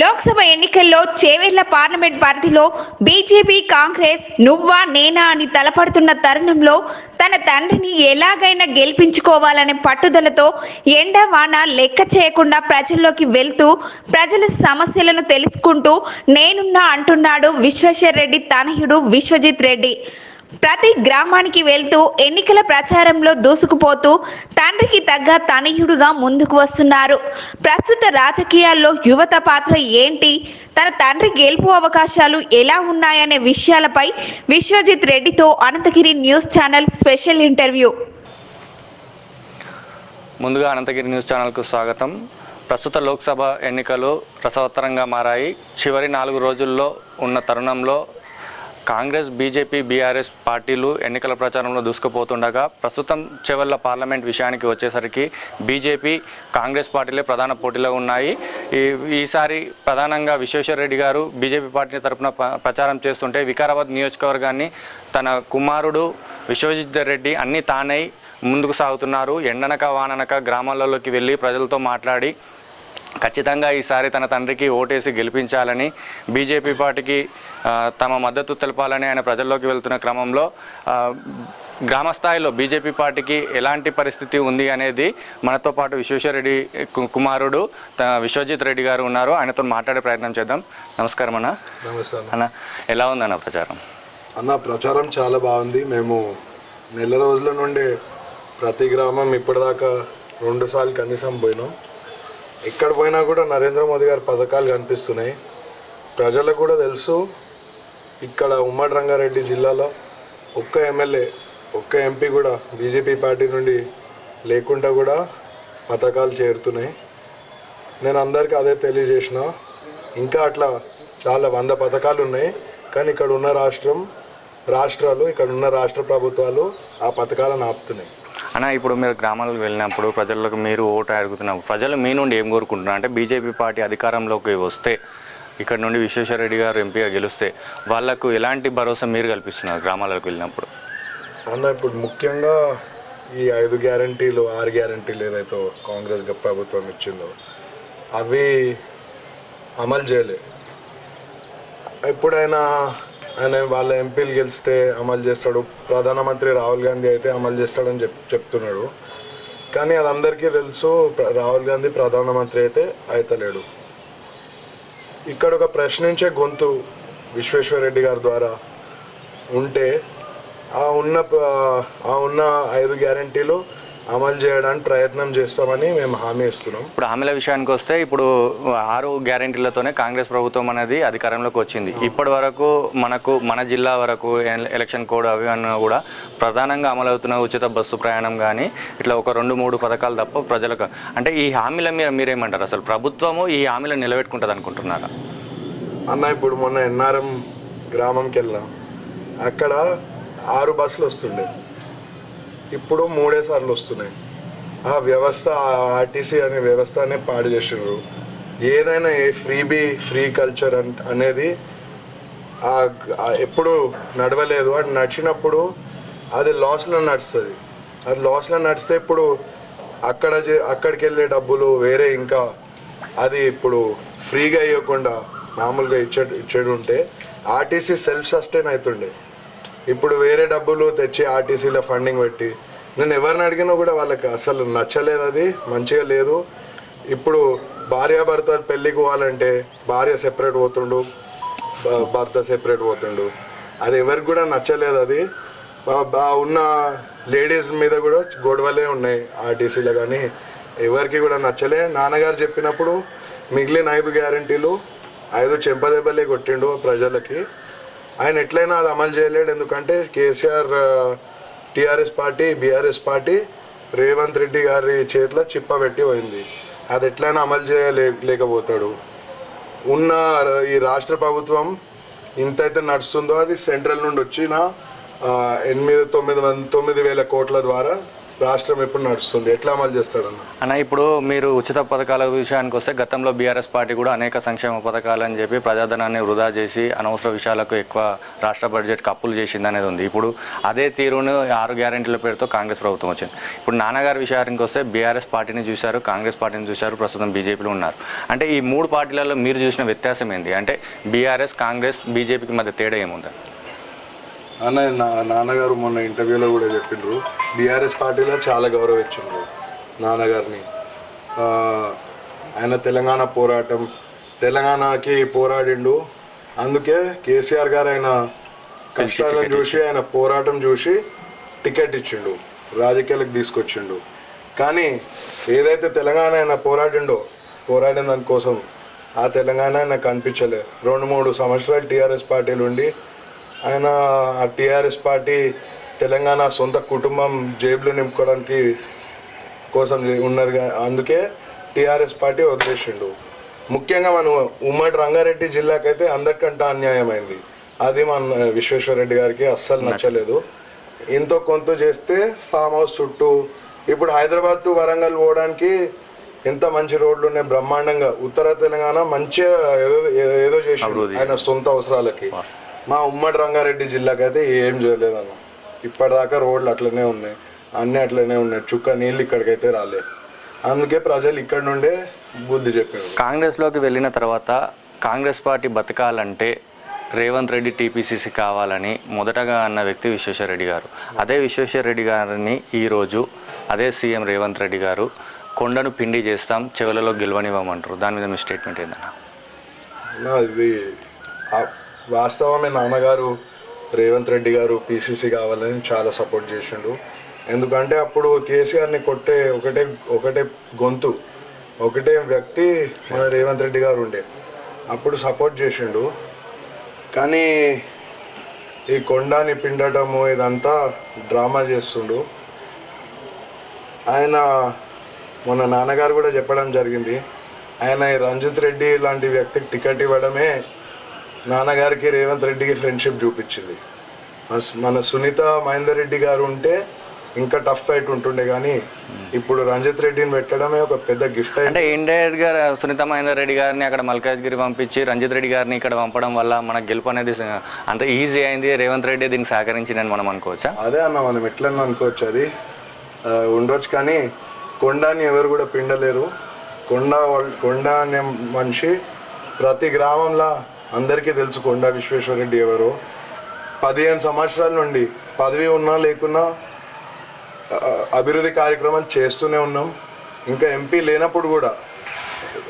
లోక్సభ ఎన్నికల్లో చేవెళ్ళ పార్లమెంట్ పరిధిలో బీజేపీ కాంగ్రెస్ నువ్వా నేనా అని తలపడుతున్న తరుణంలో తన తండ్రిని ఎలాగైనా గెలిపించుకోవాలనే పట్టుదలతో ఎండ వాన లెక్క చేయకుండా ప్రజల్లోకి వెళ్తూ ప్రజల సమస్యలను తెలుసుకుంటూ నేనున్నా అంటున్నాడు విశ్వేశ్వర్ రెడ్డి తనయుడు విశ్వజిత్ రెడ్డి. ప్రతి గ్రామానికి వెళ్తూ ఎన్నికల ప్రచారంలో దూసుకుపోతూ తండ్రికి తగ్గ తనయుడుగా ముందుకు వస్తున్నారు. ప్రస్తుత రాజకీయాల్లో యువత పాత్ర ఏంటి? తన తండ్రి గెలుపు అవకాశాలు ఎలా ఉన్నాయనే విషయాలపై విశ్వజిత్ రెడ్డితో Ananthagiri news channel special interview. ముందుగా అనంతగిరి న్యూస్ ఛానల్కు స్వాగతం. ప్రస్తుత లోక్సభ ఎన్నికలు రసవత్తరంగా మారాయి. చివరి నాలుగు రోజుల్లో ఉన్న తరుణంలో కాంగ్రెస్ బీజేపీ బీఆర్ఎస్ పార్టీలు ఎన్నికల ప్రచారంలో దూసుకుపోతుండగా ప్రస్తుతం చివరిలో పార్లమెంట్ విషయానికి వచ్చేసరికి బీజేపీ కాంగ్రెస్ పార్టీలే ప్రధాన పోటీలో ఉన్నాయి. ఈ ఈసారి ప్రధానంగా విశ్వేశ్వరరెడ్డి గారు బీజేపీ పార్టీ తరఫున ప్రచారం చేస్తుంటే వికారాబాద్ నియోజకవర్గాన్ని తన కుమారుడు విశ్వజిత్ రెడ్డి అన్ని తానై ముందుకు సాగుతున్నారు. ఎండనక వాననక గ్రామాలలోకి వెళ్ళి ప్రజలతో మాట్లాడి ఖచ్చితంగా ఈసారి తన తండ్రికి ఓటేసి గెలిపించాలని బీజేపీ పార్టీకి తమ మద్దతు తెలపాలని ఆయన ప్రజల్లోకి వెళ్తున్న క్రమంలో ఆ, గ్రామ స్థాయిలో బీజేపీ పార్టీకి ఎలాంటి పరిస్థితి ఉంది అనేది మనతో పాటు విశ్వేశ్వరరెడ్డి కుమారుడు విశ్వజిత్ రెడ్డి గారు ఉన్నారు. ఆయనతో మాట్లాడే ప్రయత్నం చేద్దాం. నమస్కారం అన్న. నమస్తే అన్న. అన్న ఎలా ఉందన్న ప్రచారం? అన్న ప్రచారం చాలా బాగుంది. మేము నెల రోజుల నుండి ప్రతి గ్రామం ఇప్పటిదాకా రెండు సార్లు కనీసం పోయినాం. ఎక్కడ పోయినా కూడా నరేంద్ర మోదీ గారి పథకాలు కనిపిస్తున్నాయి. ప్రజలకు కూడా తెలుసు. ఇక్కడ ఉమ్మడి రంగారెడ్డి జిల్లాలో ఒక్క ఎమ్మెల్యే ఒక్క ఎంపీ కూడా బీజేపీ పార్టీ నుండి లేకుండా కూడా పథకాలు చేరుతున్నాయి. నేను అందరికీ అదే తెలియజేసిన. ఇంకా అట్లా చాలా వంద పథకాలు ఉన్నాయి. కానీ ఇక్కడ ఉన్న రాష్ట్రం రాష్ట్రాలు ఇక్కడ ఉన్న రాష్ట్ర ప్రభుత్వాలు ఆ పథకాలను ఆపుతున్నాయి. అన్న ఇప్పుడు మీరు గ్రామాలకు వెళ్ళినప్పుడు ప్రజలకు మీరు ఓటు అడుగుతున్నప్పుడు ప్రజలు మీ నుండి ఏం కోరుకుంటున్నారు? అంటే బీజేపీ పార్టీ అధికారంలోకి వస్తే ఇక్కడ నుండి విశ్వేశ్వరరెడ్డి గారు ఎంపీగా గెలిస్తే వాళ్ళకు ఎలాంటి భరోసా మీరు కల్పిస్తున్నారు గ్రామాలకు వెళ్ళినప్పుడు? అన్న ఇప్పుడు ముఖ్యంగా ఈ ఐదు గ్యారంటీలు ఆరు గ్యారంటీలు ఏదైతే కాంగ్రెస్ ప్రభుత్వం ఇచ్చిందో అవి అమలు చేయలే. ఎప్పుడైనా ఆయన వాళ్ళ ఎంపీలు గెలిస్తే అమలు చేస్తాడు. ప్రధానమంత్రి రాహుల్ గాంధీ అయితే అమలు చేస్తాడని చెప్ చెప్తున్నాడు. కానీ అది అందరికీ తెలుసు. రాహుల్ గాంధీ ప్రధానమంత్రి అయితే అవుతలేడు ఇక్కడ ఒక ప్రశ్నించే గొంతు విశ్వేశ్వరరెడ్డి గారి ద్వారా ఉంటే ఆ ఉన్న ఆ ఉన్న ఐదు గ్యారంటీలు అమలు చేయడానికి ప్రయత్నం చేస్తామని మేము హామీ ఇస్తున్నాం. ఇప్పుడు హామీల విషయానికి వస్తే ఇప్పుడు ఆరు గ్యారెంటీలతోనే కాంగ్రెస్ ప్రభుత్వం అనేది అధికారంలోకి వచ్చింది. ఇప్పటి వరకు మనకు మన జిల్లా వరకు ఎల- ఎలక్షన్ కోడ్ అవి అన్న కూడా ప్రధానంగా అమలవుతున్న ఉచిత బస్సు ప్రయాణం కానీ ఇట్లా ఒక రెండు మూడు పథకాలు తప్ప ప్రజలకు అంటే ఈ హామీల మీద మీరేమంటారు? అసలు ప్రభుత్వము ఈ హామీలను నిలబెట్టుకుంటుంది అనుకుంటున్నారా అన్న ఇప్పుడు మొన్న ఎన్ఆర్ఎం గ్రామంకి వెళ్ళాం అక్కడ ఆరు బస్సులు వస్తుండే ఇప్పుడు మూడే సార్లు వస్తున్నాయి. ఆ వ్యవస్థ ఆర్టీసీ అనే వ్యవస్థనే పాడు చేసినారు ఏదైనా ఏ ఫ్రీబీ ఫ్రీ కల్చర్ అన్ అనేది ఎప్పుడు నడవలేదు. అది నడిచినప్పుడు అది లాస్లో నడుస్తుంది. అది లాస్లో నడిస్తే ఇప్పుడు అక్కడ అక్కడికి వెళ్ళే డబ్బులు వేరే ఇంకా అది ఇప్పుడు ఫ్రీగా ఇవ్వకుండా మామూలుగా ఇచ్చే ఇచ్చేడు ఉంటే ఆర్టీసీ సెల్ఫ్ సస్టైన్ అవుతుండే ఇప్పుడు వేరే డబ్బులు తెచ్చి ఆర్టీసీలో ఫండింగ్ పెట్టి నేను ఎవరిని అడిగినా కూడా వాళ్ళకి అసలు నచ్చలేదు అది మంచిగా లేదు. ఇప్పుడు భార్యాభర్త పెళ్ళికి పోవాలంటే భార్య సెపరేట్ పోతుండు భర్త సెపరేట్ పోతుండు. అది ఎవరికి కూడా నచ్చలేదు అది. బా- ఉన్న లేడీస్ మీద కూడా గొడవలే ఉన్నాయి ఆర్టీసీలో కానీ. ఎవరికి కూడా నచ్చలే. నాన్నగారు చెప్పినప్పుడు మిగిలిన ఐదు గ్యారంటీలు ఐదు చెంపదెబ్బలే కొట్టిండు ప్రజలకి. ఆయన ఎట్లయినా అది అమలు చేయలేడు. ఎందుకంటే KCR TRS party BRS party Revanth Reddy garu చేతిలో చిప్ప పెట్టి పోయింది. అది ఎట్లయినా అమలు చేయలే లేకపోతాడు. ఉన్న ఈ రాష్ట్ర ప్రభుత్వం ఇంతైతే నడుస్తుందో అది సెంట్రల్ నుండి వచ్చిన ఎనిమిది తొమ్మిది వంద తొమ్మిది వేల కోట్ల ద్వారా రాష్ట్రం ఎప్పుడు నడుస్తుంది? ఎట్లా అమలు చేస్తాడన్న? అన్న ఇప్పుడు మీరు ఉచిత పథకాల విషయానికి వస్తే గతంలో బీఆర్ఎస్ పార్టీ కూడా అనేక సంక్షేమ పథకాలు అని చెప్పి ప్రజాధనాన్ని వృధా చేసి అనవసర విషయాలకు ఎక్కువ రాష్ట్ర బడ్జెట్కి అప్పులు చేసింది అనేది ఉంది. ఇప్పుడు అదే తీరును ఆరు గ్యారెంటీల పేరుతో కాంగ్రెస్ ప్రభుత్వం వచ్చింది. ఇప్పుడు నాన్నగారి విషయానికి వస్తే బీఆర్ఎస్ పార్టీని చూశారు కాంగ్రెస్ పార్టీని చూశారు ప్రస్తుతం బీజేపీలో ఉన్నారు. అంటే ఈ మూడు పార్టీలలో మీరు చూసిన వ్యత్యాసం ఏంటి? అంటే బీఆర్ఎస్ కాంగ్రెస్ బీజేపీకి మధ్య తేడా ఏముంది? అన్న నా నాన్నగారు మొన్న ఇంటర్వ్యూలో కూడా చెప్పిండ్రు. బీఆర్ఎస్ పార్టీలో చాలా గౌరవించిండ్రు నాన్నగారిని. ఆయన తెలంగాణ పోరాటం తెలంగాణకి పోరాడిండు. అందుకే కేసీఆర్ గారు ఆయన కష్టాలను చూసి ఆయన పోరాటం చూసి టికెట్ ఇచ్చిండు రాజకీయాలకు తీసుకొచ్చిండు. కానీ ఏదైతే తెలంగాణ ఆయన పోరాడిండో పోరాడిన దానికోసం ఆ తెలంగాణ ఆయన కనిపించలే రెండు మూడు సంవత్సరాలు టీఆర్ఎస్ పార్టీలు ఉండి ఆయన ఆ టీఆర్ఎస్ పార్టీ తెలంగాణ సొంత కుటుంబం జేబులు నింపుకోవడానికి కోసం ఉన్నది అందుకే టీఆర్ఎస్ పార్టీ వదిలేసిండు. ముఖ్యంగా మనం ఉమ్మడి రంగారెడ్డి జిల్లాకైతే అందరికంటే అన్యాయమైంది. అది మన విశ్వేశ్వరరెడ్డి గారికి అస్సలు నచ్చలేదు. ఇంతో కొంత చేస్తే ఫామ్ హౌస్ చుట్టూ ఇప్పుడు హైదరాబాద్ టు వరంగల్ పోవడానికి ఎంత మంచి రోడ్లు ఉన్నాయి బ్రహ్మాండంగా. ఉత్తర తెలంగాణ మంచిగా ఏదో ఏదో- చేసి. ఆయన సొంత అవసరాలకి. మా ఉమ్మడి రంగారెడ్డి జిల్లాకైతే ఏం చేయలేదన్న. ఇప్పటిదాకా రోడ్లు అట్లనే ఉన్నాయి. అన్నీ అట్లనే ఉన్నాయి. చుక్క నీళ్ళు ఇక్కడికైతే రాలే అందుకే ప్రజలు ఇక్కడ నుండే బుద్ధి చెప్పారు. కాంగ్రెస్లోకి వెళ్ళిన తర్వాత కాంగ్రెస్ పార్టీ బతకాలంటే రేవంత్ రెడ్డి టీపీసీసీ కావాలని మొదటగా అన్న వ్యక్తి విశ్వేశ్వరరెడ్డి గారు. అదే విశ్వేశ్వరరెడ్డి గారిని ఈరోజు అదే సీఎం రేవంత్ రెడ్డి గారు కొండను పిండి చేస్తాం చెవులలో గెలవనివ్వమంటారు. దాని మీద మీ స్టేట్మెంట్ ఏందన్నా? నా ఇది ఆ- వాస్తవమే నాన్నగారు రేవంత్ రెడ్డి గారు పీసీసీ కావాలని చాలా సపోర్ట్ చేసిండు. ఎందుకంటే అప్పుడు కేసీఆర్ని కొట్టే ఒకటే ఒకటే గొంతు ఒకటే వ్యక్తి మన రేవంత్ రెడ్డి గారు ఉండే. అప్పుడు సపోర్ట్ చేసిండు. కానీ ఈ కొండాని పిండటము ఇదంతా డ్రామా చేస్తుండు. ఆయన మన నాన్నగారు కూడా చెప్పడం జరిగింది. ఆయన ఈ రంజిత్ రెడ్డి లాంటి వ్యక్తికి టికెట్ ఇవ్వడమే నాన్నగారికి రేవంత్ రెడ్డికి ఫ్రెండ్షిప్ చూపించింది. మన- సునీత మహేందర్ రెడ్డి గారు ఉంటే ఇంకా టఫ్ ఫైట్ ఉంటుండే కానీ ఇప్పుడు రంజిత్ రెడ్డిని పెట్టడమే ఒక పెద్ద గిఫ్ట్ అంటే ఇండైరెక్ట్గా సునీత మహేందర్ రెడ్డి గారిని అక్కడ మల్కాజ్గిరి పంపించి రంజిత్ రెడ్డి గారిని ఇక్కడ పంపడం వల్ల మన గెలుపు అనేది అంత ఈజీ అయింది. రేవంత్ రెడ్డి దీనికి సహకరించిందని మనం అనుకోవచ్చా? అదే అన్న మనం ఎట్లన్నా అనుకోవచ్చు అది. ఉండొచ్చు కానీ కొండని ఎవరు కూడా పిండలేరు. కొండ కొండ అనే మనిషి ప్రతి గ్రామంలో అందరికీ తెలుసు కొండ విశ్వేశ్వరరెడ్డి ఎవరు. పదిహేను సంవత్సరాల నుండి పదవి ఉన్నా లేకున్నా అభివృద్ధి కార్యక్రమాలు చేస్తూనే ఉన్నాం. ఇంకా ఎంపీ లేనప్పుడు కూడా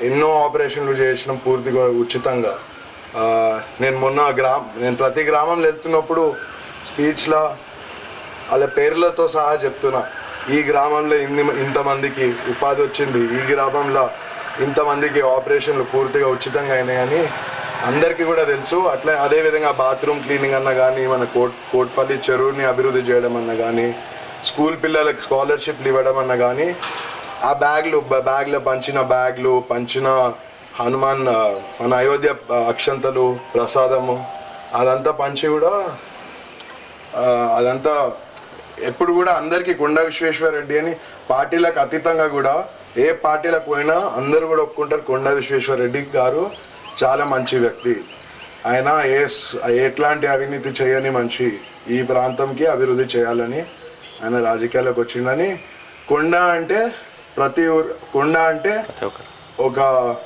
ఎన్నో ఆపరేషన్లు చేసినాం పూర్తిగా ఉచితంగా. నేను మొన్న గ్రామ నేను ప్రతి గ్రామంలో వెళ్తున్నప్పుడు స్పీచ్లో వాళ్ళ పేర్లతో సహా చెప్తున్నా. ఈ గ్రామంలో ఇన్ని ఇంతమందికి ఉపాధి వచ్చింది. ఈ గ్రామంలో ఇంతమందికి ఆపరేషన్లు పూర్తిగా ఉచితంగా అయినాయని అందరికీ కూడా తెలుసు. అట్లా అదేవిధంగా బాత్రూమ్ క్లీనింగ్ అన్నా కానీ మన కోట్ కోట్పల్లి చెరువుని అభివృద్ధి చేయడం అన్నా కానీ స్కూల్ పిల్లలకు స్కాలర్షిప్లు ఇవ్వడం అన్నా కానీ ఆ బ్యాగ్లు బ్యాగ్లో పంచిన బ్యాగ్లు పంచిన హనుమాన్ మన అయోధ్య అక్షంతలు ప్రసాదము అదంతా పంచి కూడా అదంతా ఎప్పుడు కూడా అందరికీ కొండ విశ్వేశ్వరరెడ్డి అని పార్టీలకు అతీతంగా కూడా ఏ పార్టీలకు పోయినా అందరూ కూడా ఒప్పుకుంటారు కొండ విశ్వేశ్వరరెడ్డి గారు. చాలా మంచి వ్యక్తి. ఆయన ఏ ఎట్లాంటి అవినీతి చేయని మనిషి ఈ ప్రాంతంకి అభివృద్ధి చేయాలని ఆయన రాజకీయాల్లోకి వచ్చిందని కొండ అంటే ప్రతి ఊరు కొండ అంటే ఒక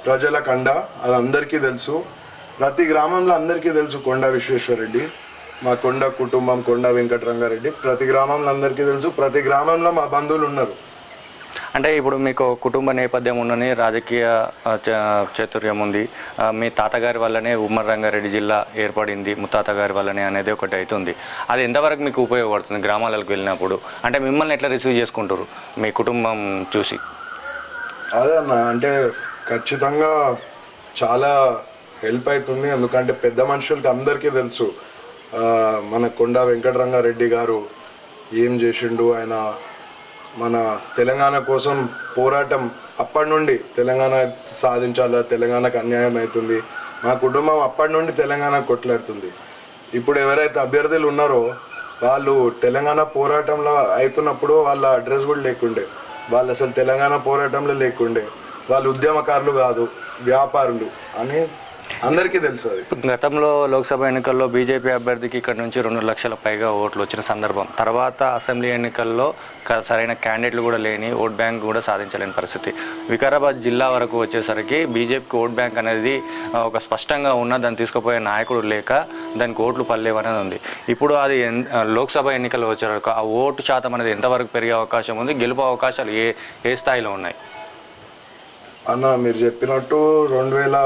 ప్రజల కండ అది అందరికీ తెలుసు. ప్రతి గ్రామంలో అందరికీ తెలుసు కొండ విశ్వేశ్వరరెడ్డి మా కొండ కుటుంబం కొండ వెంకటరంగారెడ్డి. ప్రతి గ్రామంలో అందరికీ తెలుసు. ప్రతి గ్రామంలో మా బంధువులు ఉన్నారు. అంటే ఇప్పుడు మీకు కుటుంబ నేపథ్యం ఉన్నని రాజకీయ చ- చాతుర్యం ఉంది. మీ తాతగారి వల్లనే ఉమ్మడి రంగారెడ్డి జిల్లా ఏర్పడింది. ముత్తాత గారి వల్లనే అనేది ఒకటి అవుతుంది అది ఎంతవరకు మీకు ఉపయోగపడుతుంది గ్రామాలకు వెళ్ళినప్పుడు? అంటే మిమ్మల్ని ఎట్లా రిసీవ్ చేసుకుంటారు మీ కుటుంబం చూసి? అదే అన్న అంటే ఖచ్చితంగా చాలా హెల్ప్ అవుతుంది ఎందుకంటే పెద్ద మనుషులకి అందరికీ తెలుసు. మన కొండ వెంకటరంగారెడ్డి గారు ఏం చేసిండు ఆయన మన తెలంగాణ కోసం పోరాటం అప్పటి నుండి తెలంగాణ సాధించాలా? తెలంగాణకు అన్యాయం అవుతుంది. మా కుటుంబం అప్పటి నుండి తెలంగాణ కొట్లాడుతుంది. ఇప్పుడు ఎవరైతే అభ్యర్థులు ఉన్నారో వాళ్ళు తెలంగాణ పోరాటంలో అవుతున్నప్పుడు వాళ్ళ అడ్రస్ కూడా లేకుండే. వాళ్ళు అసలు తెలంగాణ పోరాటంలో లేకుండే. వాళ్ళు ఉద్యమకారులు కాదు వ్యాపారులు అని అందరికీ తెలుసు అది. గతంలో లోక్సభ ఎన్నికల్లో బీజేపీ అభ్యర్థికి ఇక్కడ నుంచి రెండు లక్షల పైగా ఓట్లు వచ్చిన సందర్భం. తర్వాత అసెంబ్లీ ఎన్నికల్లో సరైన క్యాండిడేట్లు కూడా లేని ఓట్ బ్యాంక్ కూడా సాధించలేని పరిస్థితి. వికారాబాద్ జిల్లా వరకు వచ్చేసరికి బీజేపీకి ఓట్ బ్యాంక్ అనేది ఒక స్పష్టంగా ఉన్న దాన్ని తీసుకుపోయే నాయకుడు లేక దానికి ఓట్లు అనేది ఉంది. ఇప్పుడు అది లోక్సభ ఎన్నికలు వచ్చే వరకు ఆ ఓటు శాతం అనేది ఎంతవరకు పెరిగే అవకాశం ఉంది? గెలుపు అవకాశాలు ఏ ఏ స్థాయిలో ఉన్నాయి? అన్న మీరు చెప్పినట్టు రెండు వేల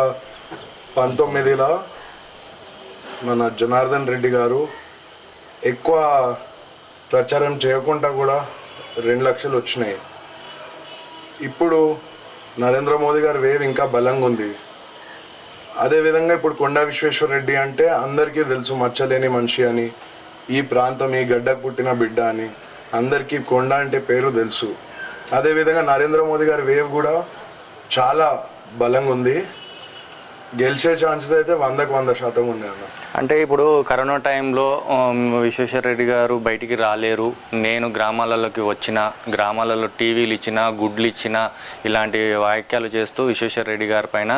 పంతొమ్మిదిలో మన జనార్దన్ రెడ్డి గారు ఎక్కువ ప్రచారం చేయకుండా కూడా రెండు లక్షలు వచ్చినాయి. ఇప్పుడు నరేంద్ర మోదీ గారి వేవ్ ఇంకా బలంగా ఉంది. అదేవిధంగా ఇప్పుడు కొండా విశ్వేశ్వర రెడ్డి అంటే అందరికీ తెలుసు మచ్చలేని మనిషి అని ఈ ప్రాంతం ఈ గడ్డకు పుట్టిన బిడ్డ అని అందరికీ కొండ అంటే పేరు తెలుసు. అదేవిధంగా నరేంద్ర మోదీ గారి వేవ్ కూడా చాలా బలంగా ఉంది. గెలిచే ఛాన్సెస్ అయితే వందకు వంద శాతం ఉన్నాయి అన్న. అంటే ఇప్పుడు కరోనా టైంలో విశ్వేశ్వర రెడ్డి గారు బయటికి రాలేరు. నేను గ్రామాలలోకి వచ్చిన గ్రామాలలో టీవీలు ఇచ్చిన గుడ్లు ఇచ్చిన ఇలాంటి వాక్యాలు చేస్తూ విశ్వేశ్వర రెడ్డి గారి పైన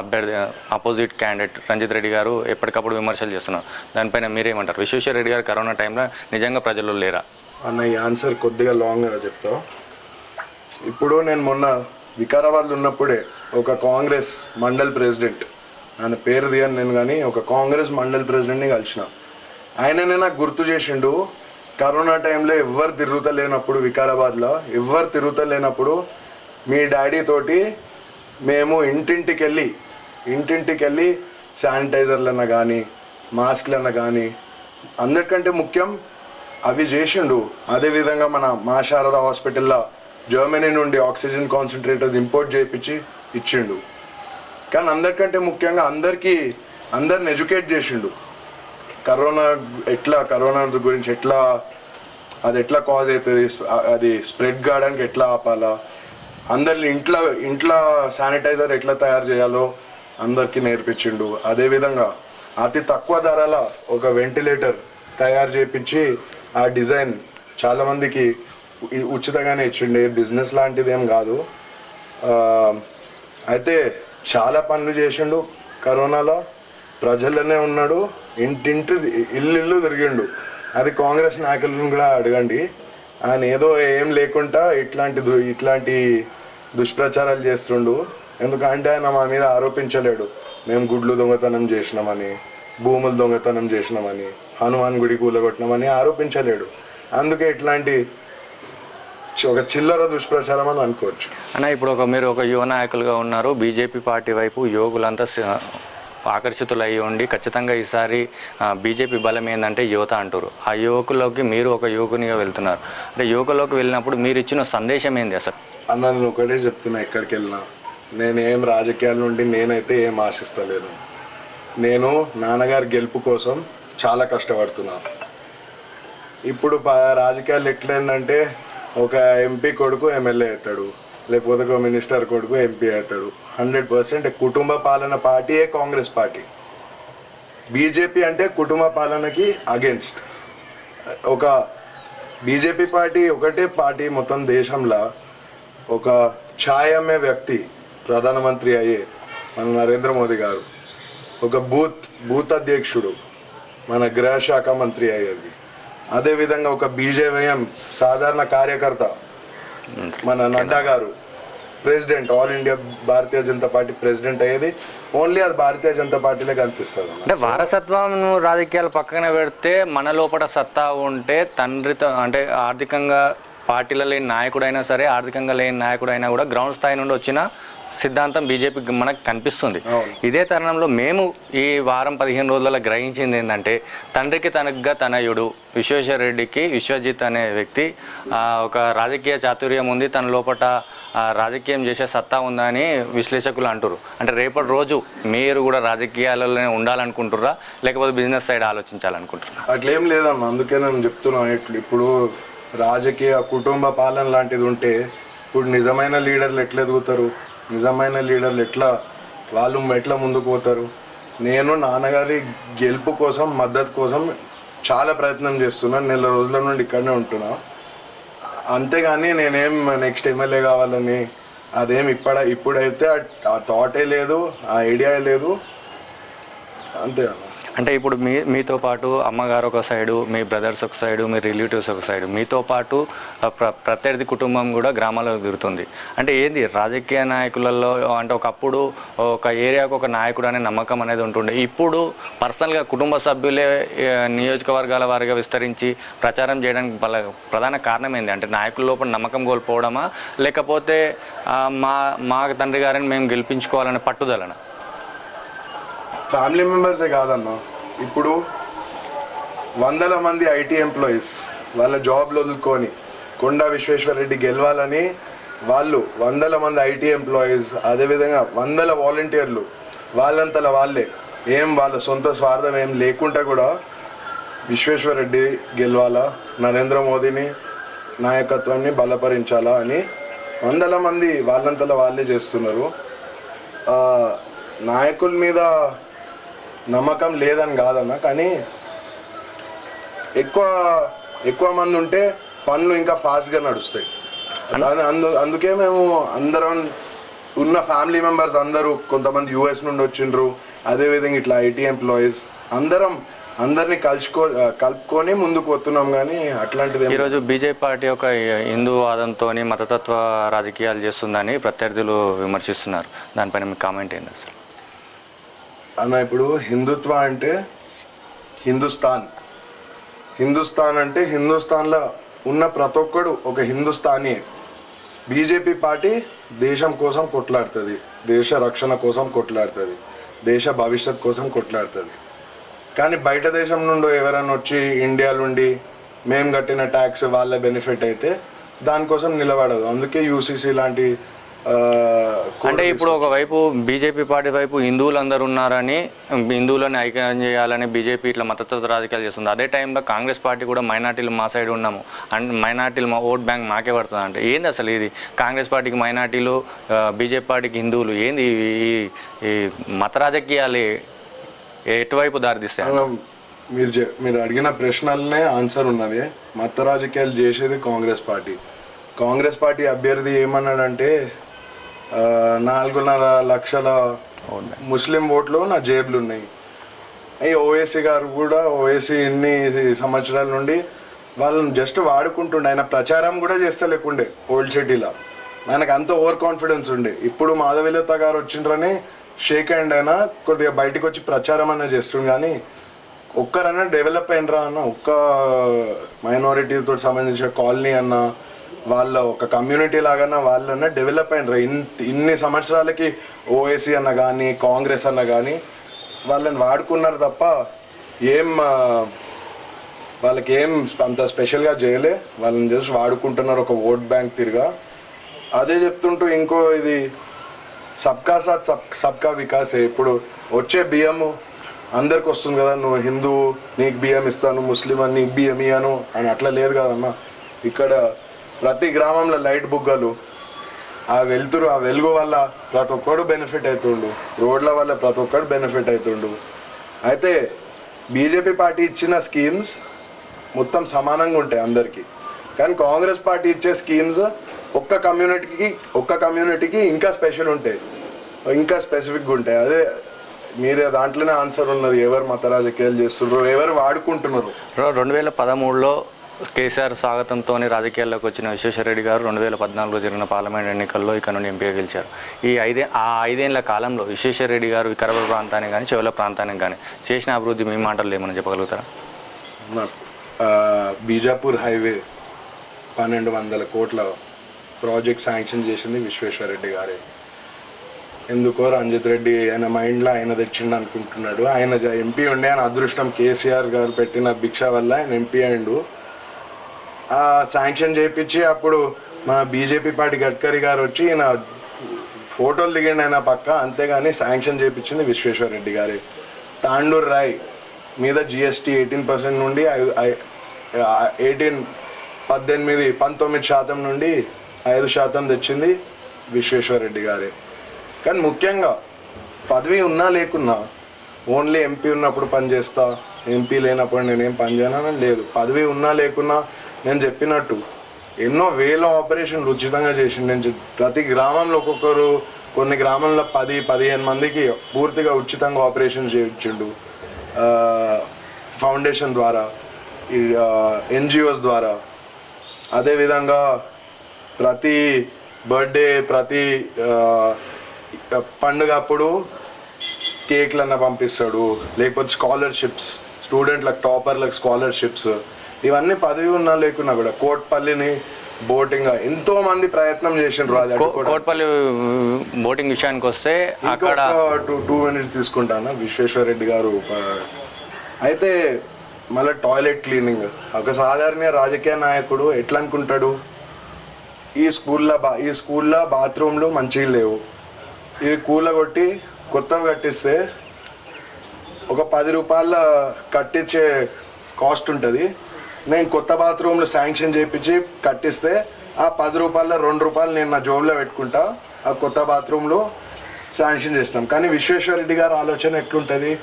అభ్యర్థి ఆపోజిట్ క్యాండిడేట్ రంజిత్ రెడ్డి గారు ఎప్పటికప్పుడు విమర్శలు చేస్తున్నారు. దానిపైన మీరేమంటారు? విశ్వేశ్వర రెడ్డి గారు కరోనా టైంలో నిజంగా ప్రజల్లో లేరా? అన్న ఈ ఆన్సర్ కొద్దిగా లాంగ్గా చెప్తా ఇప్పుడు నేను మొన్న వికారాబాద్లో ఉన్నప్పుడే ఒక కాంగ్రెస్ మండల్ ప్రెసిడెంట్ ఆయన పేరు తీయను నేను కానీ ఒక కాంగ్రెస్ మండల్ ప్రెసిడెంట్ని కలిసిన. ఆయననే నాకు గుర్తు చేసిండు కరోనా టైంలో ఎవ్వరు తిరుగుతలేనప్పుడు వికారాబాద్లో ఎవ్వరు తిరుగుతలేనప్పుడు మీ డాడీ తోటి మేము ఇంటింటికి వెళ్ళి ఇంటింటికి వెళ్ళి శానిటైజర్లన్న కానీ మాస్క్లన్న కానీ అందరికంటే ముఖ్యం అవి చేసిండు. అదేవిధంగా మన మా శారద హాస్పిటల్లో జర్మనీ నుండి ఆక్సిజన్ కాన్సన్ట్రేటర్స్ ఇంపోర్ట్ చేయించి ఇచ్చిండు. కానీ అందరికంటే ముఖ్యంగా అందరికీ అందరిని ఎడ్యుకేట్ చేసిండు. కరోనా ఎట్లా కరోనా గురించి ఎట్లా అది ఎట్లా కాజ్ అవుతుంది అది స్ప్రెడ్ కావడానికి ఎట్లా ఆపాలా అందరిని ఇంట్లో ఇంట్లో శానిటైజర్ ఎట్లా తయారు చేయాలో అందరికీ నేర్పించిండు. అదేవిధంగా అతి తక్కువ ధరల ఒక వెంటిలేటర్ తయారు చేయించి ఆ డిజైన్ చాలామందికి ఉచితంగానే ఇచ్చిండే బిజినెస్ లాంటిది ఏం కాదు అయితే చాలా పనులు చేసిండు కరోనాలో. ప్రజల్లోనే ఉన్నాడు. ఇంటింటి ఇల్లు ఇల్లు తిరిగిండు. అది కాంగ్రెస్ నాయకులను కూడా అడగండి. ఆయన ఏదో ఏం లేకుండా ఇట్లాంటి దు ఇట్లాంటి దుష్ప్రచారాలు చేస్తుండు. ఎందుకంటే ఆయన మా మీద ఆరోపించలేడు. మేము గుడ్లు దొంగతనం చేసినామని భూములు దొంగతనం చేసినామని హనుమాన్ గుడి కూలగొట్టినామని ఆరోపించలేడు. అందుకే ఇట్లాంటి ఒక చిల్లర దుష్ప్రచారం అని అనుకోవచ్చు. అన్న ఇప్పుడు ఒక మీరు ఒక యువ నాయకులుగా ఉన్నారు. బీజేపీ పార్టీ వైపు యువకులంతా ఆకర్షితులై ఉండి ఖచ్చితంగా ఈసారి బీజేపీ బలం ఏంటంటే యువత అంటారు ఆ యువకుల్లోకి మీరు ఒక యువకునిగా వెళ్తున్నారు. అంటే యువకుల్లోకి వెళ్ళినప్పుడు మీరు ఇచ్చిన సందేశం ఏంది అసలు? అన్న నేను ఒకటే చెప్తున్నా ఎక్కడికి వెళ్ళినా నేను ఏం రాజకీయాల నుండి నేనైతే ఏం ఆశిస్తలేను. నేను నాన్నగారి గెలుపు కోసం చాలా కష్టపడుతున్నాను ఇప్పుడు రాజకీయాలు ఎట్లయిందంటే ఒక ఎంపీ కొడుకు ఎమ్మెల్యే అవుతాడు. లేకపోతే ఒక మినిస్టర్ కొడుకు ఎంపీ అవుతాడు. హండ్రెడ్ పర్సెంట్ కుటుంబ పాలన పార్టీయే కాంగ్రెస్ పార్టీ. బీజేపీ అంటే కుటుంబ పాలనకి అగెన్స్ట్ ఒక బీజేపీ పార్టీ ఒకటే పార్టీ మొత్తం దేశంలో ఒక ఛాయ్ అమ్మే వ్యక్తి ప్రధానమంత్రి అయ్యే మన నరేంద్ర మోదీ గారు. ఒక బూత్ బూత్ అధ్యక్షుడు మన గృహశాఖ మంత్రి అయ్యేది. అదేవిధంగా ఒక బీజేవైఎం సాధారణ కార్యకర్త మన Nadda garu president all India Bharatiya Janata party president అయ్యేది. ఓన్లీ అది భారతీయ జనతా పార్టీలే కనిపిస్తుంది అంటే వారసత్వం రాజకీయాలు పక్కన పెడితే మన లోపల సత్తా ఉంటే తండ్రితో అంటే ఆర్థికంగా పార్టీలో లేని నాయకుడైనా సరే ఆర్థికంగా లేని నాయకుడైనా కూడా గ్రౌండ్ స్థాయి నుండి వచ్చిన సిద్ధాంతం బీజేపీకి మనకు కనిపిస్తుంది. ఇదే తరుణంలో మేము ఈ వారం పదిహేను రోజులలో గ్రహించింది ఏంటంటే తండ్రికి తనకుగా తనయుడు విశ్వేశ్వర రెడ్డికి విశ్వజిత్ అనే వ్యక్తి ఒక రాజకీయ చాతుర్యం ఉంది తన లోపల రాజకీయం చేసే సత్తా ఉందని విశ్లేషకులు అంటారు అంటే రేపటి రోజు మీరు కూడా రాజకీయాలలోనే ఉండాలనుకుంటుర్రా లేకపోతే బిజినెస్ సైడ్ ఆలోచించాలనుకుంటున్నారా అట్లేం లేదన్న అందుకే నేను చెప్తున్నా ఇప్పుడు రాజకీయ కుటుంబ పాలన లాంటిది ఉంటే ఇప్పుడు నిజమైన లీడర్లు ఎట్లా ఎదుగుతారు? నిజమైన లీడర్లు ఎట్లా వాళ్ళు ఎట్లా ముందుకు పోతారు? నేను నాన్నగారి గెలుపు కోసం మద్దతు కోసం చాలా ప్రయత్నం చేస్తున్నాను నెల రోజుల నుండి ఇక్కడనే ఉంటున్నా. అంతేగాని నేనేం నెక్స్ట్ ఎమ్మెల్యే కావాలని అదేం ఇప్పుడ ఇప్పుడైతే ఆ- థాటే లేదు ఆ ఐడియా లేదు. అంతే అంటే ఇప్పుడు మీ మీతో పాటు అమ్మగారు ఒక సైడు మీ బ్రదర్స్ ఒక సైడు మీ రిలేటివ్స్ ఒక సైడు మీతో పాటు ప్ర ప్రత్యర్థి కుటుంబం కూడా గ్రామాల్లో తిరుగుతుంది. అంటే ఏంది రాజకీయ నాయకులలో అంటే ఒకప్పుడు ఒక ఏరియాకు ఒక నాయకుడు అనే నమ్మకం అనేది ఉంటుండే. ఇప్పుడు పర్సనల్గా కుటుంబ సభ్యులే నియోజకవర్గాల వారిగా విస్తరించి ప్రచారం చేయడానికి వాళ్ళ ప్రధాన కారణం ఏంది? అంటే నాయకుల లోపల నమ్మకం కోల్పోవడమా? లేకపోతే మా మా తండ్రి గారిని మేము గెలిపించుకోవాలనే పట్టుదలనా? ఫ్యామిలీ మెంబర్సే కాదన్న. ఇప్పుడు వందల మంది ఐటీ ఎంప్లాయీస్ వాళ్ళ జాబ్లు వదులుకొని కొండా విశ్వేశ్వరరెడ్డి గెలవాలని వాళ్ళు వందల మంది ఐటీ ఎంప్లాయీస్ అదేవిధంగా వందల వాలంటీర్లు వాళ్ళంతల వాళ్ళే. ఏం వాళ్ళ సొంత స్వార్థం ఏం లేకుండా కూడా విశ్వేశ్వరరెడ్డి గెలవాలా నరేంద్ర మోదీని నాయకత్వాన్ని బలపరించాలా అని వందల మంది వాళ్ళంతల వాళ్ళే చేస్తున్నారు. నాయకుల మీద నమ్మకం లేదని కాదన్న కానీ ఎక్కువ ఎక్కువ మంది ఉంటే పనులు ఇంకా ఫాస్ట్గా నడుస్తాయి. అందు అందుకే మేము అందరం ఉన్న ఫ్యామిలీ మెంబర్స్ అందరూ కొంతమంది యూఎస్ నుండి వచ్చిండ్రు అదేవిధంగా ఇట్లా ఐటీ ఎంప్లాయీస్ అందరం అందరినీ కలుసుకో కలుపుకొని ముందుకు వస్తున్నాం కానీ అట్లాంటిది ఈరోజు బీజేపీ పార్టీ ఒక హిందూ వాదంతో మతతత్వ రాజకీయాలు చేస్తుందని ప్రత్యర్థులు విమర్శిస్తున్నారు. దానిపైన మీ కామెంట్ ఏంటి అసలు? అన్న ఇప్పుడు హిందుత్వ అంటే హిందుస్థాన్. హిందుస్థాన్ అంటే హిందుస్థాన్లో ఉన్న ప్రతి ఒక్కడు ఒక హిందుస్థానీ. బీజేపీ పార్టీ దేశం కోసం కొట్లాడుతుంది దేశ రక్షణ కోసం కొట్లాడుతుంది దేశ భవిష్యత్ కోసం కొట్లాడుతుంది. కానీ బయట దేశం నుండి ఎవరైనా వచ్చి ఇండియా నుండి మేము కట్టిన ట్యాక్స్ వాళ్ళ బెనిఫిట్ అయితే దానికోసం నిలబడదు. అందుకే యూసీసీ లాంటి అంటే ఇప్పుడు ఒకవైపు బీజేపీ పార్టీ వైపు హిందువులు అందరూ ఉన్నారని హిందువులను ఐక్యం చేయాలని బీజేపీ ఇట్లా మతతత్వ రాజకీయాలు చేస్తుంది. అదే టైంలో కాంగ్రెస్ పార్టీ కూడా మైనార్టీలు మా సైడ్ ఉన్నాము. అండ్ మైనార్టీలు మా ఓట్ బ్యాంక్ మాకే పడుతుంది అంటే ఏంది అసలు ఇది? కాంగ్రెస్ పార్టీకి మైనార్టీలు బీజేపీ పార్టీకి హిందువులు ఏంది ఈ- మత రాజకీయాలు ఎటువైపు దారితీస్తాయి? మీరు చె- మీరు అడిగిన ప్రశ్నలనే ఆన్సర్ ఉన్నది. మత రాజకీయాలు చేసేది కాంగ్రెస్ పార్టీ. కాంగ్రెస్ పార్టీ అభ్యర్థి ఏమన్నాడంటే నాలుగున్నర లక్షల ముస్లిం ఓట్లు నా జేబులు ఉన్నాయి అయ్యి ఓవేసీ గారు కూడా ఓవేసీ ఇన్ని సంవత్సరాల నుండి వాళ్ళని జస్ట్ వాడుకుంటుండే. ఆయన ప్రచారం కూడా చేస్తలేకుండే ఓల్డ్ సిటీలో. ఆయనకు అంత ఓవర్ కాన్ఫిడెన్స్ ఉండే. ఇప్పుడు మాధవిలత గారు వచ్చిండ్రని షేక్ హ్యాండ్ అయినా కొద్దిగా బయటికి వచ్చి ప్రచారం అన్న చేస్తుండు కానీ ఒక్కరన్నా డెవలప్ అయినరా అన్న ఒక్క మైనారిటీస్ తోటి సంబంధించిన కాలనీ అన్న వాళ్ళ ఒక కమ్యూనిటీ లాగన్నా వాళ్ళన్నా డెవలప్ అయినరా? ఇన్ ఇన్ని సంవత్సరాలకి ఓఏసీ అన్న కానీ కాంగ్రెస్ అన్న కానీ వాళ్ళని వాడుకున్నారు తప్ప ఏం వాళ్ళకి ఏం అంత స్పెషల్గా చేయలే. వాళ్ళని జస్ట్ వాడుకుంటున్నారు ఒక ఓట్ బ్యాంక్ తిరిగా. అదే చెప్తుంటూ ఇంకో ఇది సబ్కా సాత్ సబ్ సబ్కా వికాసే. ఇప్పుడు వచ్చే బియ్యము అందరికి వస్తుంది కదా నువ్వు హిందూ నీకు బియ్యం ఇస్తాను ముస్లిం అని నీకు బియ్యం ఇయ్యాను అని అట్లా లేదు కదమ్మా. ఇక్కడ ప్రతి గ్రామంలో లైట్ బుగ్గలు. ఆ వెలుతురు ఆ వెలుగు వల్ల ప్రతి ఒక్కడు బెనిఫిట్ అవుతుండు రోడ్ల వల్ల ప్రతి ఒక్కడు బెనిఫిట్ అవుతుండు అయితే బీజేపీ పార్టీ ఇచ్చిన స్కీమ్స్ మొత్తం సమానంగా ఉంటాయి అందరికీ. కానీ కాంగ్రెస్ పార్టీ ఇచ్చే స్కీమ్స్ ఒక్క కమ్యూనిటీకి ఒక్క కమ్యూనిటీకి ఇంకా స్పెషల్ ఉంటాయి. ఇంకా స్పెసిఫిక్గా ఉంటాయి. అదే మీరే దాంట్లోనే ఆన్సర్ ఉన్నది. ఎవరు మత రాజకీయాలు చేస్తున్నారు ఎవరు వాడుకుంటున్నారు? రెండు వేల పదమూడులో కేసీఆర్ స్వాగతంతోనే రాజకీయాల్లోకి వచ్చిన విశ్వేశ్వరరెడ్డి గారు రెండు వేల పద్నాలుగులో జరిగిన పార్లమెంట్ ఎన్నికల్లో ఇక్కడ నుండి ఎంపీగా గెలిచారు. ఈ ఐదే ఆ ఐదేళ్ళ కాలంలో విశ్వేశ్వరరెడ్డి గారు వికారాబాద్ ప్రాంతానికి కానీ చెవుల ప్రాంతానికి కానీ చేసిన అభివృద్ధి మీ మాటలు ఏమైనా చెప్పగలుగుతారా? బీజాపూర్ హైవే పన్నెండు వందల కోట్ల ప్రాజెక్ట్ శాంక్షన్ చేసింది విశ్వేశ్వరరెడ్డి గారే. ఎందుకో రంజిత్ రెడ్డి ఆయన మైండ్లో ఆయన తెచ్చిండు అనుకుంటున్నాడు. ఆయన ఎంపీ ఉండే ఆయన అదృష్టం కేసీఆర్ గారు పెట్టిన భిక్ష వల్ల ఆయన ఎంపీ అయిండు శాంక్షన్ చేయించి అప్పుడు మా బీజేపీ పార్టీ గడ్కరీ గారు వచ్చి ఈయన ఫోటోలు దిగండి ఆయన పక్క అంతేగాని శాంక్షన్ చేయించింది విశ్వేశ్వరరెడ్డి గారే. తాండూర్ రాయ్ మీద జిఎస్టీ ఎయిటీన్ పర్సెంట్ నుండి ఎయిటీన్ పద్దెనిమిది పంతొమ్మిది శాతం నుండి ఐదు శాతం తెచ్చింది విశ్వేశ్వరరెడ్డి గారే. కానీ ముఖ్యంగా పదవి ఉన్నా లేకున్నా ఓన్లీ ఎంపీ ఉన్నప్పుడు పనిచేస్తా ఎంపీ లేనప్పుడు నేనేం పని చేయను లేదు. పదవి ఉన్నా లేకున్నా నేను చెప్పినట్టు ఎన్నో వేల ఆపరేషన్లు ఉచితంగా చేసిండు. నేను ప్రతి గ్రామంలో ఒక్కొక్కరు కొన్ని గ్రామంలో పది పదిహేను మందికి పూర్తిగా ఉచితంగా ఆపరేషన్ చేయించిండు. ఫౌండేషన్ ద్వారా ఎన్జిఓస్ ద్వారా. అదేవిధంగా ప్రతి బర్త్డే ప్రతి పండుగ అప్పుడు కేక్లన్న పంపిస్తాడు. లేకపోతే స్కాలర్షిప్స్ స్టూడెంట్లకు టాపర్లకు స్కాలర్షిప్స్. ఇవన్నీ పదవి ఉన్నా లేకున్నా కూడా కోట్పల్లిని బోటింగ్ ఎంతో మంది ప్రయత్నం చేసిండ్రు అది. కోట్పల్లి బోటింగ్ విషయానికి వస్తే అక్కడ టూ టూ మినిట్స్ తీసుకుంటాను? విశ్వేశ్వర రెడ్డి గారు అయితే మళ్ళీ టాయిలెట్ క్లీనింగ్ ఒక సాధారణ రాజకీయ నాయకుడు ఎట్లా అనుకుంటాడు ఈ స్కూల్లో బా ఈ స్కూల్లో బాత్రూమ్లు మంచిగా లేవు. ఇవి కూలగొట్టి కొత్తవి కట్టిస్తే ఒక పది రూపాయల కట్టించే కాస్ట్ ఉంటుంది. నేను కొత్త బాత్రూమ్లు శాంక్షన్ చేయించి కట్టిస్తే ఆ పది రూపాయల రెండు రూపాయలు నేను నా జోబులో పెట్టుకుంటా ఆ కొత్త బాత్రూమ్లు శాంక్షన్ చేస్తాం కానీ విశ్వేశ్వరరెడ్డి గారి ఆలోచన ఎట్లుంటుంది?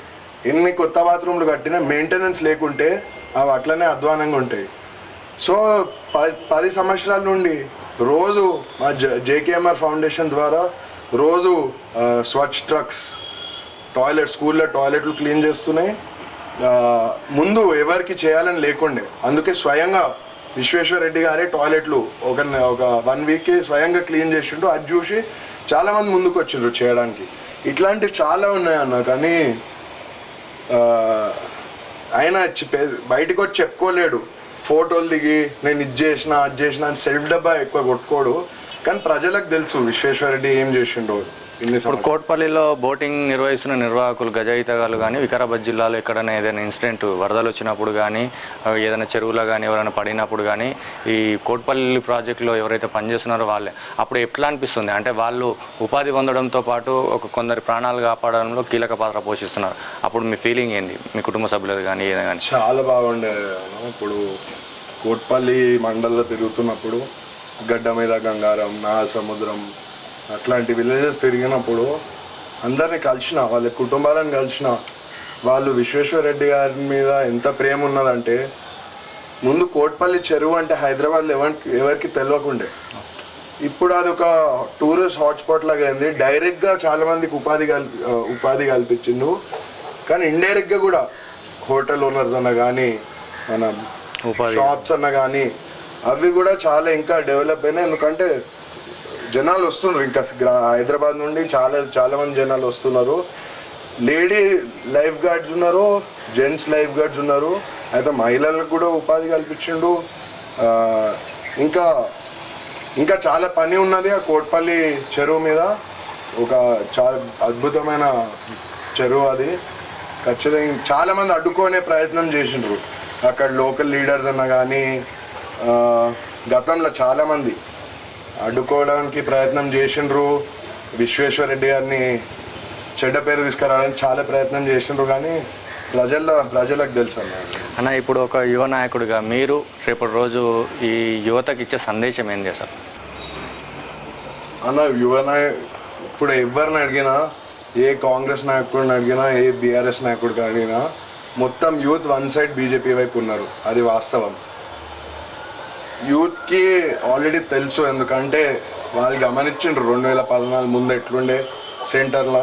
ఎన్ని కొత్త బాత్రూమ్లు కట్టినా మెయింటెనెన్స్ లేకుంటే అవి అట్లనే అధ్వానంగా ఉంటాయి. సో ప- పది సంవత్సరాల నుండి రోజు మా జ జేకేఎంఆర్ ఫౌండేషన్ ద్వారా రోజు స్వచ్ఛ ట్రక్స్ టాయిలెట్ స్కూల్లో టాయిలెట్లు క్లీన్ చేస్తున్నాయి. ముందు ఎవరికి చేయాలని లేకుండే. అందుకే స్వయంగా విశ్వేశ్వర రెడ్డి గారే టాయిలెట్లు ఒక ఒక వన్ వీక్కి స్వయంగా క్లీన్ చేసిండు. అది చూసి చాలామంది ముందుకు వచ్చిండ్రు చేయడానికి. ఇట్లాంటివి చాలా ఉన్నాయన్న కానీ ఆయన బయటకు వచ్చి చెప్పుకోలేడు. ఫోటోలు దిగి నేను ఇది చేసిన అది చేసిన అని సెల్ఫ్ డబ్బా ఎక్కువ కొట్టుకోడు. కానీ ప్రజలకు తెలుసు విశ్వేశ్వరరెడ్డి ఏం చేసిండో. ఇప్పుడు. కోట్పల్లిలో బోటింగ్ నిర్వహిస్తున్న నిర్వాహకులు గజయితగాలు కానీ వికారాబాద్ జిల్లాలో ఎక్కడైనా ఏదైనా ఇన్సిడెంట్ వరదలు వచ్చినప్పుడు కానీ ఏదైనా చెరువులో కానీ ఎవరైనా పడినప్పుడు కానీ ఈ కోట్పల్లి ప్రాజెక్టులో ఎవరైతే పనిచేస్తున్నారో వాళ్ళే. అప్పుడు ఎట్లా అనిపిస్తుంది? అంటే వాళ్ళు ఉపాధి పొందడంతో పాటు ఒక కొందరి ప్రాణాలు కాపాడడంలో కీలక పాత్ర పోషిస్తున్నారు. అప్పుడు మీ ఫీలింగ్ ఏంది? మీ కుటుంబ సభ్యులది కానీ ఏదైనా కానీ చాలా బాగుండే ఇప్పుడు కోట్పల్లి మండల్లో తిరుగుతున్నప్పుడు గడ్డ మీద గంగారం నా సముద్రం అట్లాంటి విలేజెస్ తిరిగినప్పుడు అందరిని కలిసిన వాళ్ళ కుటుంబాలను కలిసిన వాళ్ళు విశ్వేశ్వర రెడ్డి గారి మీద ఎంత ప్రేమ ఉన్నదంటే ముందు కోట్పల్లి చెరువు అంటే హైదరాబాద్లో ఎవరికి ఎవరికి తెలియకుండే ఇప్పుడు అది ఒక టూరిస్ట్ హాట్స్పాట్ లాగా అయింది. డైరెక్ట్గా చాలా మందికి ఉపాధి కల్పి ఉపాధి కల్పించిండు. కానీ ఇండైరెక్ట్గా కూడా హోటల్ ఓనర్స్ అన్న కానీ మన షాప్స్ అన్న కానీ అవి కూడా చాలా ఇంకా డెవలప్ అయినాయి. ఎందుకంటే జనాలు వస్తున్నారు ఇంకా హైదరాబాద్ నుండి చాలా చాలా మంది జనాలు వస్తున్నారు. లేడీ లైఫ్ గార్డ్స్ ఉన్నారు జెంట్స్ లైఫ్ గార్డ్స్ ఉన్నారు అయితే మహిళలకు కూడా ఉపాధి కల్పించిండు. ఇంకా ఇంకా చాలా పని ఉన్నది ఆ కోట్పల్లి చెరువు మీద. ఒక చాలా అద్భుతమైన చెరువు అది. ఖచ్చితంగా చాలామంది అడ్డుకునే ప్రయత్నం చేసిండ్రు. అక్కడ లోకల్ లీడర్స్ అన్న కానీ గతంలో చాలామంది అడ్డుకోవడానికి ప్రయత్నం చేసిండ్రు. విశ్వేశ్వర రెడ్డి గారిని చెడ్డ పేరు తీసుకురావడానికి చాలా ప్రయత్నం చేసిండ్రు కానీ ప్రజల్లో ప్రజలకు తెలుసు అన్న. అన్న ఇప్పుడు ఒక యువ నాయకుడిగా మీరు రేపటి రోజు ఈ యువతకి ఇచ్చే సందేశం ఏంది అసలు? అన్న యువ నాయ ఇప్పుడు ఎవరిని అడిగినా ఏ కాంగ్రెస్ నాయకుడిని అడిగినా ఏ బీఆర్ఎస్ నాయకుడిని అడిగినా మొత్తం యూత్ వన్ సైడ్ బీజేపీ వైపు ఉన్నారు. అది వాస్తవం. యూత్కి ఆల్రెడీ తెలుసు ఎందుకంటే వాళ్ళు గమనించిండ్రు రెండు వేల పద్నాలుగు ముందు ఎట్లుండే సెంటర్లో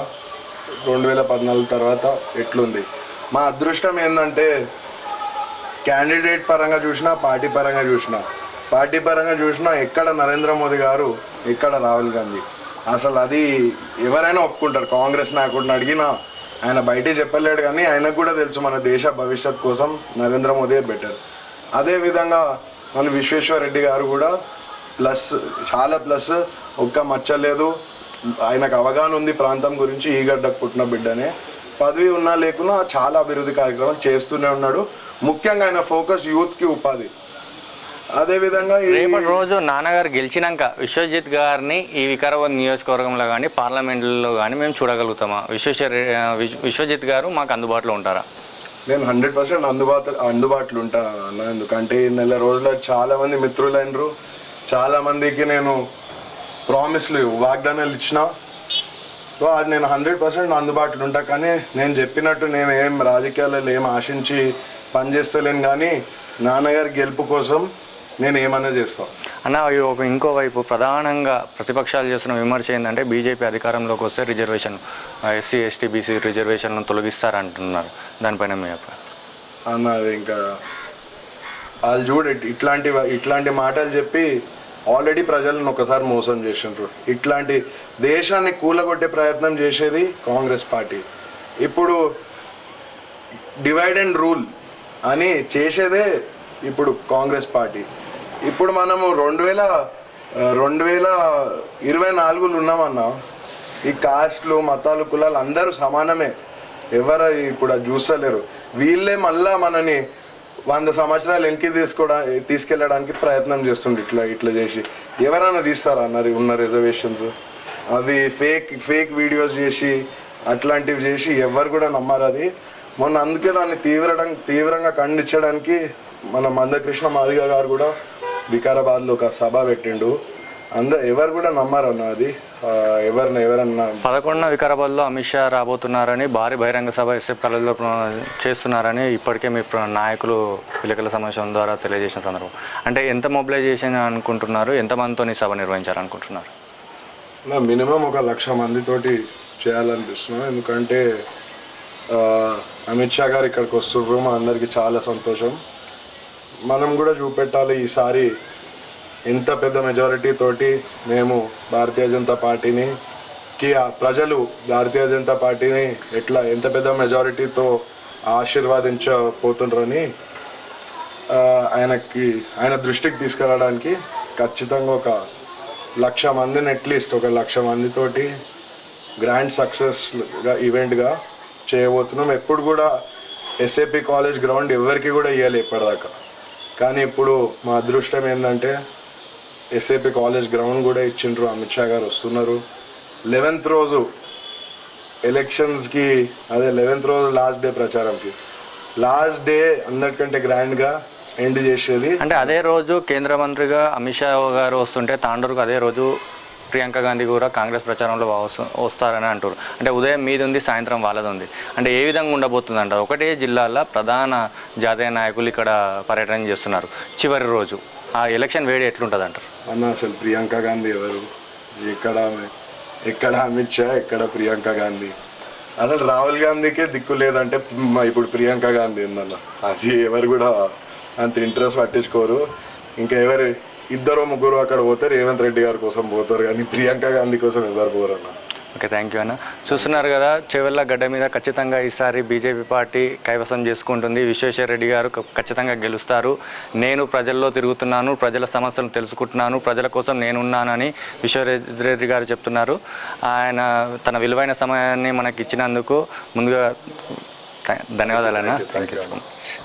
రెండు వేల పద్నాలుగు తర్వాత ఎట్లుంది. మా అదృష్టం ఏంటంటే క్యాండిడేట్ పరంగా చూసినా పార్టీ పరంగా చూసినా. పార్టీ పరంగా చూసినా ఎక్కడ నరేంద్ర మోదీ గారు ఎక్కడ రాహుల్ గాంధీ. అసలు అది ఎవరైనా ఒప్పుకుంటారు. కాంగ్రెస్ నాయకుడిని అడిగినా ఆయన బయటే చెప్పలేడు కానీ ఆయనకు కూడా తెలుసు మన దేశ భవిష్యత్ కోసం నరేంద్ర మోదీ బెటర్. అదేవిధంగా మన విశ్వేశ్వరరెడ్డి గారు కూడా ప్లస్ చాలా ప్లస్ ఒక్క మచ్చలేదు ఆయనకు అవగాహన ఉంది ప్రాంతం గురించి ఈ గడ్డకు పుట్టిన బిడ్డనే. పదవి ఉన్నా లేకున్నా చాలా అభివృద్ధి కార్యక్రమం చేస్తూనే ఉన్నాడు. ముఖ్యంగా ఆయన ఫోకస్ యూత్కి ఉపాధి. అదేవిధంగా రేపటి రోజు నాన్నగారు గెలిచినాక విశ్వజిత్ గారిని ఈ వికారాబాద్ నియోజకవర్గంలో కానీ పార్లమెంట్లో కానీ మేము చూడగలుగుతామా? విశ్వేశ్వర విశ్వజిత్ గారు మాకు అందుబాటులో ఉంటారా? నేను హండ్రెడ్ పర్సెంట్ అందుబాటు అందుబాటులో ఉంటాను అన్న. ఎందుకంటే ఈ నెల రోజుల చాలా మంది మిత్రులైనరు చాలా మందికి నేను ప్రామిస్లు వాగ్దానాలు ఇచ్చిన. సో అది నేను హండ్రెడ్ పర్సెంట్ అందుబాటులో ఉంటా. కానీ నేను చెప్పినట్టు నేను ఏం రాజకీయాలలో ఏం ఆశించి పనిచేస్తలేను కానీ నాన్నగారి గెలుపు కోసం నేను ఏమైనా చేస్తాను అన్న ఒక ఇంకోవైపు ప్రధానంగా ప్రతిపక్షాలు చేస్తున్న విమర్శ ఏంటంటే బీజేపీ అధికారంలోకి వస్తే రిజర్వేషన్ ఎస్సీ ఎస్టీ బీసీ రిజర్వేషన్లను తొలగిస్తారంటున్నారు. దానిపైన మీ అన్న అది ఇంకా వాళ్ళు చూడు ఇట్లాంటి ఇట్లాంటి మాటలు చెప్పి ఆల్రెడీ ప్రజలను ఒకసారి మోసం చేసిండ్రు. ఇట్లాంటి దేశాన్ని కూలగొట్టే ప్రయత్నం చేసేది కాంగ్రెస్ పార్టీ. ఇప్పుడు డివైడ్ అండ్ రూల్ అని చేసేదే ఇప్పుడు కాంగ్రెస్ పార్టీ. ఇప్పుడు మనము రెండు వేల రెండు వేల ఇరవై నాలుగులో ఉన్నామన్నా ఈ కాస్ట్లు మతాలు కులాలు అందరూ సమానమే. ఎవరు ఇప్పుడు చూస్తలేరు. వీళ్ళే మళ్ళా మనని వంద సంవత్సరాలు వెనక్కి తీసుకోవడా తీసుకెళ్ళడానికి ప్రయత్నం చేస్తుంది ఇట్లా ఇట్లా చేసి. ఎవరైనా తీస్తారా అన్నారు ఉన్న రిజర్వేషన్స్ అవి ఫేక్ ఫేక్ వీడియోస్ చేసి అట్లాంటివి చేసి ఎవరు కూడా నమ్మరు అది. మొన్న అందుకే దాన్ని తీవ్రడం తీవ్రంగా ఖండించడానికి మన మందకృష్ణ మాదిగ గారు కూడా వికారాబాద్లో ఒక సభ పెట్టిండు. అంద ఎవరు కూడా నమ్మరు అన్న అది. ఎవరిని ఎవరన్నా పదకొండున వికారాబాద్లో అమిత్ షా రాబోతున్నారని భారీ బహిరంగ సభ ఎస్ఎఫ్ కాలేజీలో చేస్తున్నారని ఇప్పటికే మీ నాయకులు విలేకరుల సమావేశం ద్వారా తెలియజేసిన సందర్భం. అంటే ఎంత మొబిలైజేషన్ అనుకుంటున్నారు? ఎంతమందితో ఈ సభ నిర్వహించాలనుకుంటున్నారు? నా మినిమం ఒక లక్ష మందితోటి చేయాలనిపిస్తున్నాం ఎందుకంటే అమిత్ షా గారు ఇక్కడికి వస్తుర్రు. మా అందరికీ చాలా సంతోషం. మనం కూడా చూపెట్టాలి ఈసారి ఇంత పెద్ద మెజారిటీ తోటి మేము భారతీయ జనతా పార్టీని కి ప్రజలు భారతీయ జనతా పార్టీని ఎట్లా ఎంత పెద్ద మెజారిటీతో ఆశీర్వాదించబోతుండ్రని ఆయనకి ఆయన దృష్టికి తీసుకురావడానికి ఖచ్చితంగా ఒక లక్ష మందిని అట్లీస్ట్ ఒక లక్ష మందితోటి గ్రాండ్ సక్సెస్గా ఈవెంట్గా చేయబోతున్నాం. ఎప్పుడు కూడా ఎస్ఏపి కాలేజ్ గ్రౌండ్ ఎవరికి కూడా ఇవ్వాలి ఇప్పటిదాకా. కానీ ఇప్పుడు మా అదృష్టం ఏంటంటే ఎస్ఏపి కాలేజ్ గ్రౌండ్ కూడా ఇచ్చిండ్రు. అమిత్ షా గారు వస్తున్నారు. లెవెన్త్ రోజు ఎలక్షన్స్కి అదే లెవెన్త్ రోజు లాస్ట్ డే ప్రచారంకి. లాస్ట్ డే అందరికంటే గ్రాండ్గా ఎండ్ చేసేది అంటే అదే రోజు కేంద్ర మంత్రిగా అమిత్ షా గారు వస్తుంటే తాండూరుకు అదే రోజు ప్రియాంక గాంధీ కూడా కాంగ్రెస్ ప్రచారంలో వస్తారని అంటారు అంటే ఉదయం మీది ఉంది సాయంత్రం వాళ్ళది ఉంది అంటే ఏ విధంగా ఉండబోతుంది అంటారు ఒకటే జిల్లాలో ప్రధాన జాతీయ నాయకులు ఇక్కడ పర్యటన చేస్తున్నారు. చివరి రోజు ఆ ఎలక్షన్ వేడి ఎట్లుంటుంది అంటారు అన్న అసలు ప్రియాంక గాంధీ ఎవరు? ఎక్కడ ఎక్కడ అమిత్ షా? ఎక్కడ ప్రియాంక గాంధీ? అసలు రాహుల్ గాంధీకే దిక్కు లేదంటే ఇప్పుడు ప్రియాంక గాంధీ ఉందన్న అది ఎవరు కూడా అంత ఇంట్రెస్ట్ పట్టించుకోరు. ఇంకా ఎవరు ఇద్దరు ముగ్గురు అక్కడ పోతే రేవంత్ రెడ్డి గారి కోసం పోతారు కానీ ప్రియాంక గాంధీ కోసం ఎవరు పోరు అన్న? ఓకే థ్యాంక్ యూ అన్న. చూస్తున్నారు కదా చెవెళ్ళ గడ్డ మీద ఖచ్చితంగా ఈసారి బీజేపీ పార్టీ కైవసం చేసుకుంటుంది. విశ్వేశ్వర రెడ్డి గారు ఖచ్చితంగా గెలుస్తారు. నేను ప్రజల్లో తిరుగుతున్నాను ప్రజల సమస్యలను తెలుసుకుంటున్నాను ప్రజల కోసం నేనున్నానని విశ్వరెడ్డి గారు చెప్తున్నారు. ఆయన తన విలువైన సమయాన్ని మనకి ఇచ్చినందుకు ముందుగా ధన్యవాదాలు అన్న. Thank you so much